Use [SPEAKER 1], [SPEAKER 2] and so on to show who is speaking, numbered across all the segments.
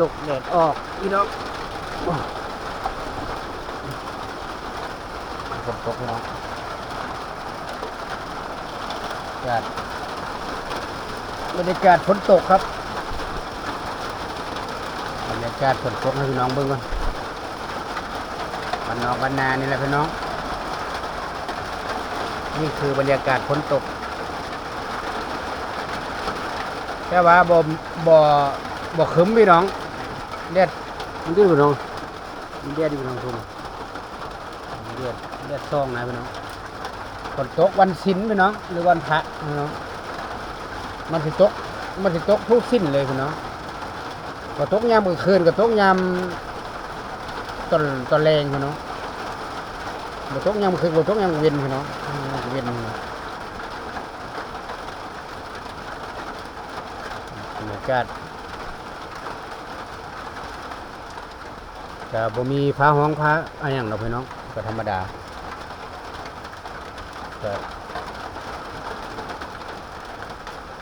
[SPEAKER 1] ตกแดดออกพี่น้องโอ้ฝนตกพี่น้องบรรยากาศบรรยากาศฝนตกครับบรรยากาศฝนตกให้พี่น้องเบิ่งก่อนวันนอกวันนานี่แหละพี่น้อง นี่คือบรรยากาศฝนตกแต่ว่าบ่บ่บ่ขึมพี่น้อง เลียดมันดื้อพี่น้องมันเลียดพี่น้องทุนเลียดเลียดซองนะพี่น้องฝนตกวันศิลพี่น้องหรือวันพระพี่น้องมันสิตกมันสิตกทุกสิ้นเลยพี่น้องก็ตกยามกลางคืนก็ตกยามตอนตอนแรงพี่น้องบ่ตกยามกลางคืนบ่ตกยามเย็นพี่น้องยามเย็นพี่น้องบรรยากาศ ก็บ่มีฟ้าห้องฟ้าอะไรอย่างเราพี่น้องก็ธรรมดาก็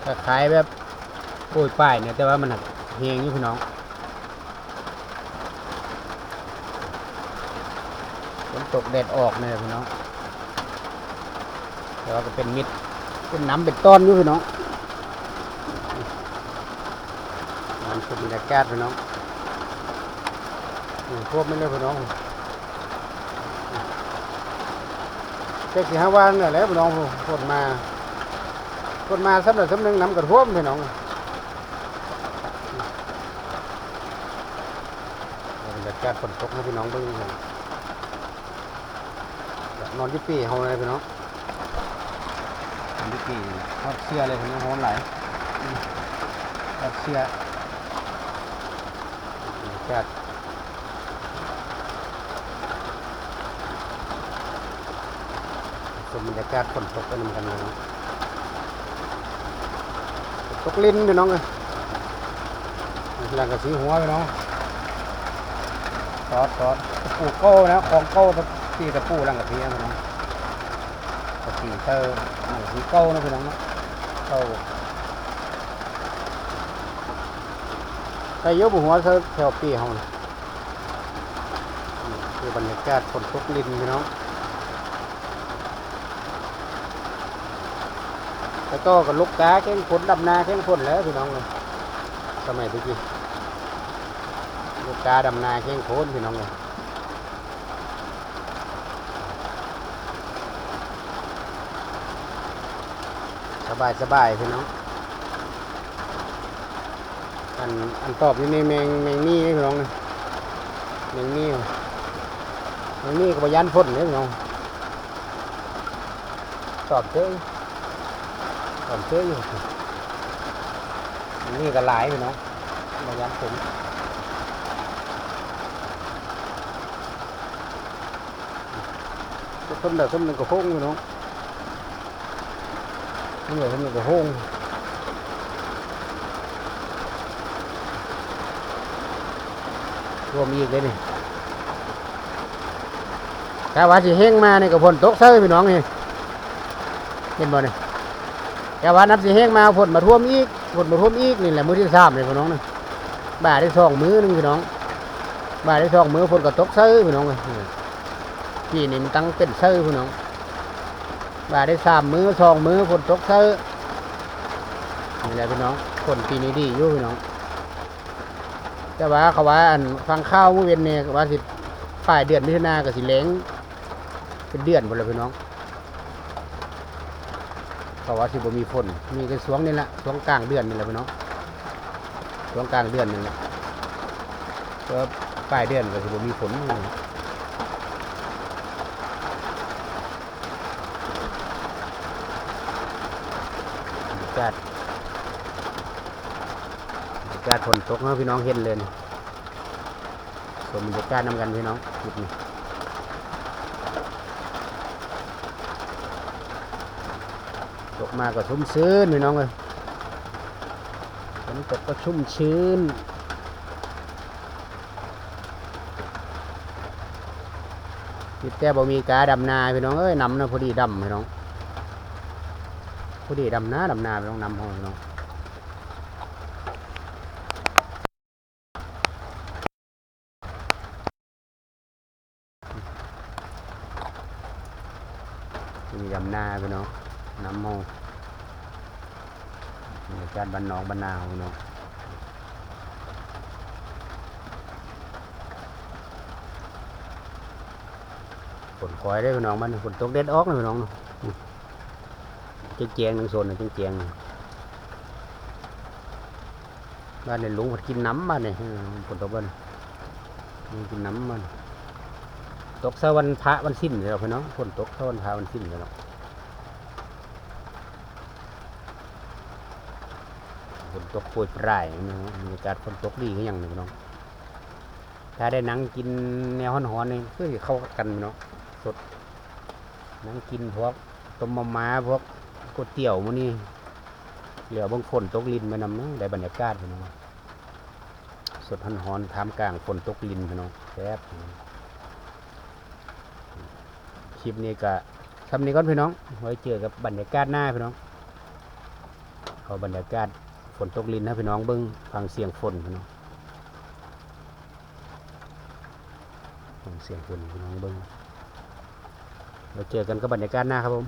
[SPEAKER 1] ก็ขายแบบโอ้ยป้ายเนี่ยแต่ว่ามันหักเฮงอยู่พี่น้องฝนตกแดดออกเนี่ยพี่น้องแต่ว่าก็เป็นมิดเป็นน้ำเป็นต้อนอยู่พี่น้องมันคือบรรยากาศพี่น้อง พวกไม่เลยพี่น้องเจ็ดสี่ห้าวันเนี่ยแหล้วพี่น้องคนมาคนมาสำหรับสำนึงน้ำกระท่วมพี่น้องบรรยากาศฝนตกให้พี่น้องเบิ่งนนอนที่ปีเฮาเลยพี่น้องนอนที่ปีทอดเสื้อเลยพี่น้องร้อนไหลายอืมทอดเสื้อบรรยากาศ ชมบรรยากาศฝนตกกันเหมือนกันนะตกลิ้นพี่น้องเลยหลังกับสีหัวพี่น้องซอสซอสตะปูโก้นะของโก้ตะตีตะปูหลังกับสีนะพี่น้องตะปีเตอร์หลังสีโก้นะพี่น้องเนาะโก้ใครยกบุหัวเธอแถวปีเฮานะนี่คือบรรยากาศฝนตกลิ้นพี่น้อง แล้วก็กับลูกกาแข้งฝนดำนาแข้งฝนแล้วพี่น้องเลยสมัยตะกี้ลูกกาดำนาแข้งฝนพี่น้องเลยสบายสบายพี่น้องอันอันตอบอยู่ในแมงแมงนี่พี่น้องเลยแมงนี่แมงนี่ก็บยันฝนเลยพี่น้องตอบเจ้ ผมซื้ออยู่นี่ก็หลายอยู่เนาะมาย้ำผมต้นเดียวต้นหนึ่งก็ห้องอยู่เนาะต้นเดียวต้นหนึ่งก็ห้องรวมอีกเลยนี่ถ้าว่าสิเฮงมาเนี่ยก็พ่นตกเซ้ยพี่น้องนี่เห็นบ่เนี่ย แต่ว่าน้ำสีแห้งมาฝนมาท่วมอีกฝนมาท่วมอีกนี่แหละมือที่สามเลยพี่น้องนะบ่าได้สองมือหนึงพี่น้องบ่าได้สองมือฝนก็ตกเซ้ยพี่น้องเลยพี่นี่มันตั้งเป็นเซ้ยพี่น้องบ่าได้สามมือสองมือฝนตกเซ้ยนี่แหละพี่น้องฝนปีนี้ดีอยู่พี่น้อง แต่ว่าเขาว่าอันฟังข้าวเมื่อเวนเนี่ยว่าสิปลายเดือนมิถุนากับสิแล้งเป็นเดือนหมดเลยพี่น้อง เพราะว่าที่บ่มีฝนมีกันช่วงนี่แหละช่วงกลางเดือนนี่แหละพี่น้องช่วงกลางเดือนนี่แหละก็ปลายเดือนก็สิบ่มีฝนบรรยากาศบรรยากาศฝนตกเนาะพี่น้องเห็นเลยนี่ชมบรรยากาศนำกันพี่น้องคลิปนี้ มาก็ชุ่มชื้นพี่น้องเลยฝนตกก็ชุ่มชื้น มีแต่บ่มีกาดำนาพี่น้องเอ้ยนำนะพอดีดำพี่น้อง พอดีดำนาดำนาพี่น้องนำพองพี่น้องมีดำนาพี่น้องนำมอง บรรยากาศบ้านนองบ้านนาพี่น้องฝนคอยได้พี่น้องมันฝนตกเด็ดออกเลยพี่น้องเนาะเจ๊งเจียงหนึ่งโซนนะเจ๊งเจียงบ้านในลุงผัดกินน้ำบ้านนี่อืมฝนตกบ้านมันกินน้ำมันตกเสาวันพระวันสิ้นเลยพี่น้องฝนตกเสาวันพระวันสิ้นเลยเนาะ ฝนตกโปรยปลายพี่น้องบรรยากาศฝนตกดีก็ยังหนึ่งน้อง ถ้าได้นั่งกินแนวฮ้อนๆนี่ก็สิเข้ากันพี่น้องสดนั่งกินพวกต้มมะม้าพวกก๋วยเตี๋ยวมื้อนี้เหลือบางฝนตกลินมานำเนาะได้บรรยากาศพี่น้องสดฮ้อนๆท่ามกลางฝนตกลินพี่น้องแซ่บคลิปนี้ก็ทำนี้ก่อนพี่น้องไว้เจอกับบรรยากาศหน้าพี่น้องเอาบรรยากาศ นตกลินนะพี่น้องเบิ้งฟังเสียงฝนพี่น้องฟังเสียงฝนพี่น้องเบิ้งเราเจอกันกับบรรยากาศหน้าครับผม